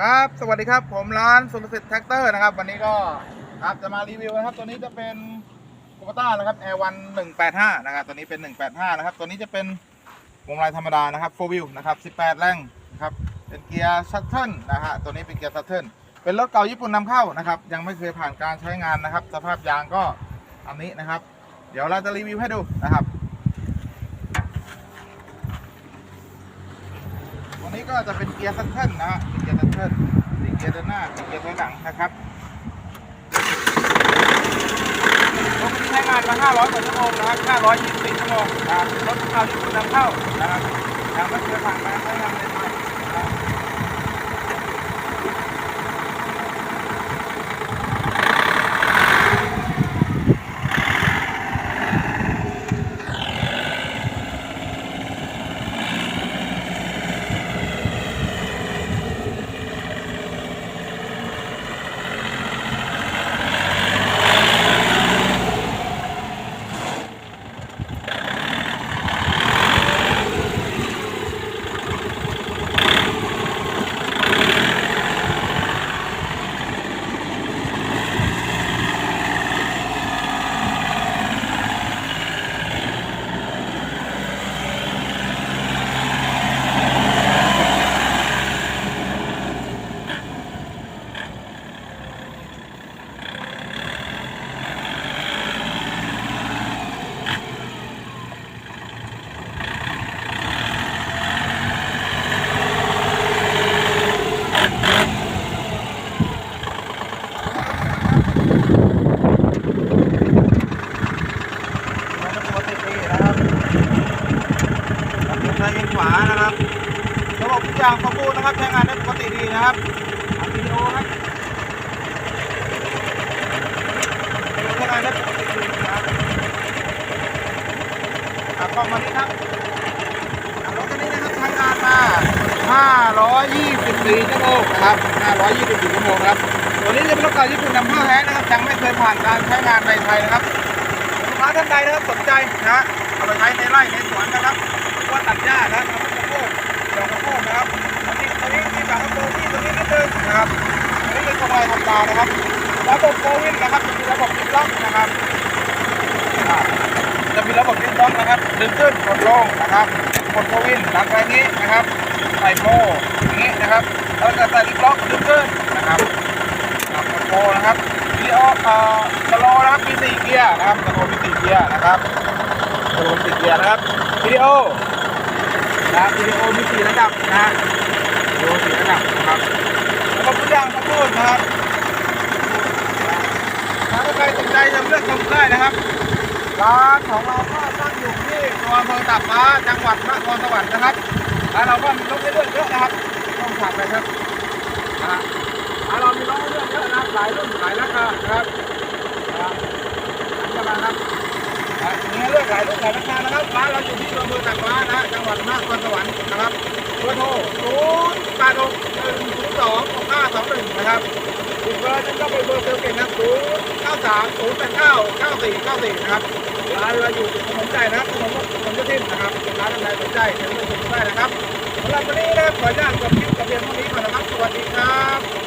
ครับ สวัสดีครับ ผมร้านสุรสิทธิ์แท็กเตอร์นะครับ วันนี้ก็ครับจะมารีวิวนะครับ ตัวนี้จะเป็นโคโต้านะครับ Air 1 185นะครับ ตัวนี้เป็น185นะครับ ตัวนี้จะเป็นวงลายธรรมดานะครับ4 wheel นะครับ18แรงนะครับ เป็นเกียร์ชัตเทิลนะฮะ ตัวนี้เป็นเกียร์ชัตเทิลเป็นรถเก่าญี่ปุ่นนำเข้านะครับ ยังไม่เคยผ่านการใช้งานนะครับ สภาพยางก็อันนี้นะครับ เดี๋ยวเราจะรีวิวให้ดูนะครับ ตันนี้ก็จะเป็นเกียร์ซันเทิลนะฮะเกียร์ซันเทิลเป็นเกียร์ด้านหน้าเป็นเกียร์ด้านหลังนะครับรถที่ใช้งานมา500กว่าชั่วโมงนะครับ524ชั่วโมงนะครับรถเข้าญี่ปุ่นนำเข้านะครับยังไม่เคยผ่านการใช้งานะนไทยนะครับ มันปกติดีนะครับรับใช้เองขวานะครับ ระบบทุก อย่างสมบูรณ์นะครับใช้งานได้ปกติดีนะครับวิดีโอครับใช้งานได้ปกติดีนะครับอะกล้องมานี้ครับรถคันนี้นะครับใช้งานมา 524ชั่วโมงนะครับ524ชั่วโมงครับตัวนี้จะเป็นรถเก่าญี่ปุ่นนำเข้าแท้นะครับยังไม่เคยผ่านการใช้งานในไทยนะครับลูกค้าท่านใดนะครับสนใจนะเอาไปใช้ในไร่ในสวนนะครับว่าตัดหญ้านะทำข้าวโพด ดอกข้าวโพดนะครับตอนนี้ตอนนี้มีแบบข้าวโพดที่ตรงนี้นิดนึงนะครับอันนี้เป็นกำไรธรรมดานะครับระบบโควิดนะครับจะมีระบบดิฟล็อกนะครับจะมีระบบดิฟล็อกนะครับดึงขึ้นกดลงนะครับกดโควินหลังจากนี้นะครับใส่โฟอย่างนี้นะครับแล้วก็ใส่ดิฟล็อกดึงขึ้นนะครับครับกดโปรนะครับวีออเอ่อสโลว์นะครับมีสี่เกียร์นะครับสโลมีสี่เกียร์นะครับสโลว์มีสี่เกียร์นะครับวิดีโอ นะครับวิดีโอมีสี่ระดับนะฮะวิดีโอสี่ระดับนะครับแล้วก็ทุกอย่างสมบูรณ์นะครับถ้าใครสนใจจะเลือกชมได้นะครับร้านของเราก็ตั้งอยู่ที่ตัวอำเภอตากฟ้าจังหวัดนครสวรรค์นะครับร้านเราก็มีรถให้เลือกเยอะนะครับต้องขับเลยครับนะฮะอ่าเรามีรถให้เลือกเยอะนะครับหลายรุ่นหลายราคานะครับอันนี้มาครับอ่า มีให้เลือกหลายรุ่นหลานะครับร้านเราอยู่ที่อำเภอตากฟ้านะจังหวัดนครสวรรค์นะครับเบอร์โทร0 8 6 1 0 2 6 5 2 1นะครับอีกเบอร์นึงก็เป็นเบอร์เซลเก่งนะ0 9 3 0 8 9 9 4 9 4นะครับร้านเราอยู่ถนนใจนะครับถนนถนนยุทธินนะครับร้านอะไรสนใจเชิญเลือกชมได้นะครับสำหรับวันนี้นะครับขออนุญาตจบคลิปกับเพียงเท่านี้ก่อนนะครับสวัสดีครับ